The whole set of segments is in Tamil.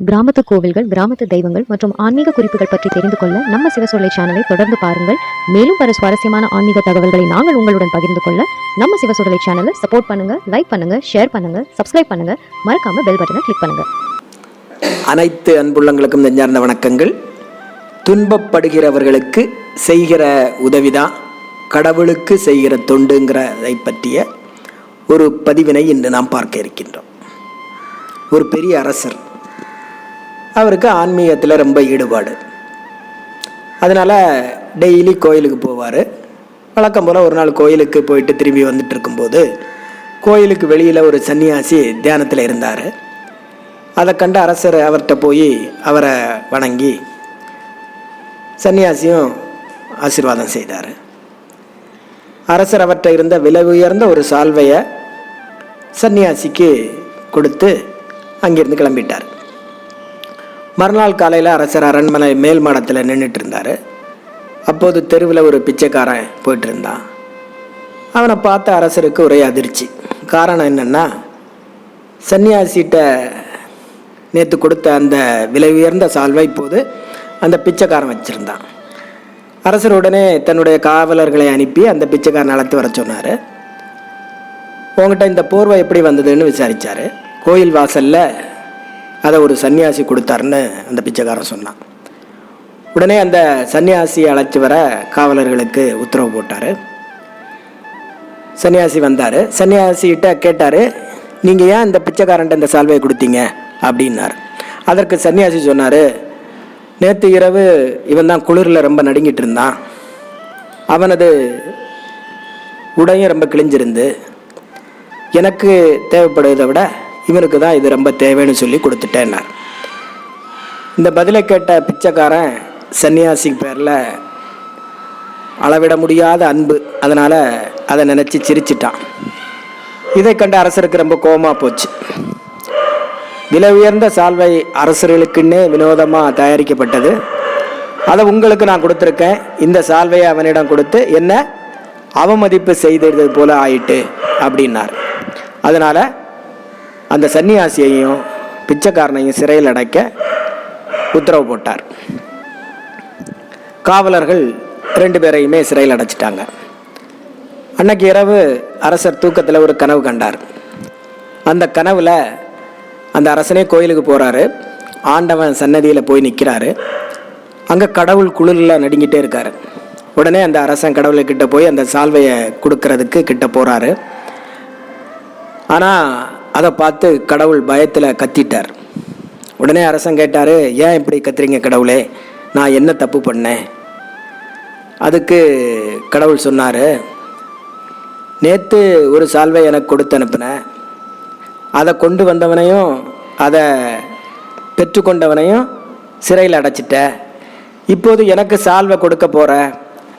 கிராமத்து கோவில்கள் கிராமத்து தெய்வங்கள் மற்றும் ஆன்மீக குறிப்புகள் பற்றி தெரிந்து கொள்ள நம்ம சிவசொல்லை சேனலை தொடர்ந்து பாருங்கள். மேலும் பல சுவாரஸ்யமான ஆன்மீக தகவல்களை நாங்கள் உங்களுடன் பகிர்ந்து கொள்ள நம்ம சிவசொல்லை சேனலை சப்போர்ட் பண்ணுங்க லைக் பண்ணுங்க ஷேர் பண்ணுங்க சப்ஸ்கிரைப் பண்ணுங்க. மறக்காம பெல் பட்டனை கிளிக் பண்ணுங்க. அனைத்து அன்புள்ளங்களுக்கும் நெஞ்சார்ந்த வணக்கங்கள். துன்பப்படுகிறவர்களுக்கு செய்கிற உதவிதான் கடவுளுக்கு செய்கிற தொண்டுங்கிறதை பற்றிய ஒரு பதிவினை இன்று நாம் பார்க்க இருக்கின்றோம். ஒரு பெரிய அரசர் அவருக்கு ஆன்மீகத்தில் ரொம்ப ஈடுபாடு. அதனால் டெய்லி கோயிலுக்கு போவார். வழக்கம் போல் ஒரு நாள் கோயிலுக்கு போயிட்டு திரும்பி வந்துட்டு இருக்கும்போது கோயிலுக்கு வெளியில் ஒரு சன்னியாசி தியானத்தில் இருந்தார். அதை கண்டு அரசர் அவர்கிட்ட போய் அவரை வணங்கி சன்னியாசியும் ஆசீர்வாதம் செய்தார். அரசர் அவர்கிட்ட இருந்த விலை உயர்ந்த ஒரு சால்வையை சன்னியாசிக்கு கொடுத்து அங்கிருந்து கிளம்பிட்டார். மறுநாள் காலையில் அரசர் அரண்மனை மேல் மாடத்தில் நின்றுட்டு இருந்தார் அப்போது தெருவில் ஒரு பிச்சைக்காரன் போயிட்டு இருந்தான் அவனை பார்த்த அரசருக்கு ஒரே அதிர்ச்சி. காரணம் என்னென்னா சன்னியாசிகிட்ட நேற்று கொடுத்த அந்த விலை உயர்ந்த சால்வை இப்போது அந்த பிச்சைக்காரன் வச்சுருந்தான். அரசர் உடனே தன்னுடைய காவலர்களை அனுப்பி அந்த பிச்சைக்காரன் அழைத்து வர சொன்னார். உங்ககிட்ட இந்த போர்வை எப்படி வந்ததுன்னு விசாரித்தார் கோயில் வாசலில் அதை ஒரு சன்னியாசி கொடுத்தாருன்னு அந்த பிச்சைக்காரன் சொன்னான். உடனே அந்த சன்னியாசியை அழைச்சி வர காவலர்களுக்கு உத்தரவு போட்டார். சன்னியாசி வந்தார். சன்னியாசிகிட்ட கேட்டார் நீங்கள் ஏன் இந்த பிச்சைக்காரன்ட்ட இந்த சால்வையை கொடுத்தீங்க? அப்படின்னார். அதற்கு சன்னியாசி சொன்னார் நேற்று இரவு இவன் தான் குளிரில் ரொம்ப நடுங்கிட்டு இருந்தான். அவனது உடையும் ரொம்ப கிழிஞ்சிருந்து எனக்கு தேவைப்படுவதை விட இவனுக்கு தான் இது ரொம்ப தேவைன்னு சொல்லி கொடுத்துட்டேன்னார். இந்த பதிலை கேட்ட பிச்சைக்காரன் சன்னியாசி பேரில் அளவிட முடியாத அன்பு அதனால் அதை நினச்சி சிரிச்சிட்டான். இதை கண்ட அரசருக்கு ரொம்ப கோபமாக போச்சு. விலை உயர்ந்த சால்வை அரசர்களுக்குன்னே வினோதமாக தயாரிக்கப்பட்டது. அதை உங்களுக்கு நான் கொடுத்துருக்கேன். இந்த சால்வையை அவனிடம் கொடுத்து என்ன? அவமதிப்பு செய்தது போல ஆயிட்டு அப்படின்னார். அதனால் அந்த சன்னியாசியையும் பிச்சைக்காரனையும் சிறையில் அடைக்க உத்தரவு போட்டார். காவலர்கள் ரெண்டு பேரையுமே சிறையில் அடைச்சிட்டாங்க. அன்னைக்கு இரவு அரசர் தூக்கத்தில் ஒரு கனவு கண்டார். அந்த கனவில் அந்த அரசனே கோயிலுக்கு போகிறாரு ஆண்டவன் சன்னதியில் போய் நிற்கிறாரு அங்கே கடவுள் குளிரில் நடுங்கிட்டே இருக்கார். உடனே அந்த அரசன் கடவுள்கிட்ட போய் அந்த சால்வையை கொடுக்கறதுக்கு கிட்ட போகிறாரு ஆனால் அதை பார்த்து கடவுள் பயத்தில் கத்திட்டார். உடனே அரசன் கேட்டார் ஏன் இப்படி கத்துறீங்க கடவுளே? நான் என்ன தப்பு பண்ணேன்? அதுக்கு கடவுள் சொன்னார் நேற்று ஒரு சால்வை எனக்கு கொடுத்து அனுப்பினேன் அதை கொண்டு வந்தவனையும் அதை பெற்றுக்கொண்டவனையும் சிறையில் அடைச்சிட்ட. இப்போது எனக்கு சால்வை கொடுக்க போகிற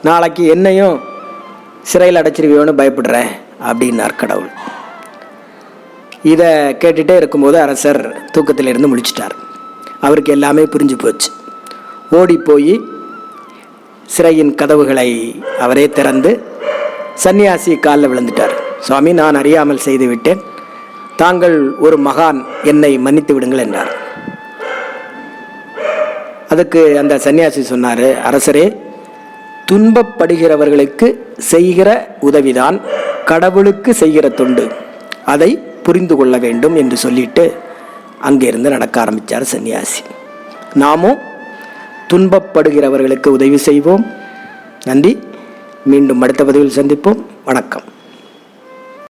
நாளைக்கு என்னையும் சிறையில் அடைச்சிருவியோன்னு பயப்படுறேன் அப்படின்னார் கடவுள். இதை கேட்டுகிட்டே இருக்கும்போது அரசர் தூக்கத்திலிருந்து முழிச்சிட்டார். அவருக்கு எல்லாமே புரிஞ்சு போச்சு. ஓடி போய் சிறையின் கதவுகளை அவரே திறந்து சன்னியாசி காலில் விழுந்துட்டார். சுவாமி நான் அறியாமல் செய்துவிட்டேன் தாங்கள் ஒரு மகான். என்னை மன்னித்து விடுங்கள் என்றார். அதுக்கு அந்த சன்னியாசி சொன்னார் அரசரே துன்பப்படுகிறவர்களுக்கு செய்கிற உதவிதான் கடவுளுக்கு செய்கிற தொண்டு. அதை புரிந்து கொள்ள வேண்டும் என்று சொல்லிட்டு அங்கிருந்து நடக்க ஆரம்பித்தார் சன்னியாசி. நாமும் துன்பப்படுகிறவர்களுக்கு உதவி செய்வோம். நன்றி. மீண்டும் அடுத்த பதிவில் சந்திப்போம். வணக்கம்.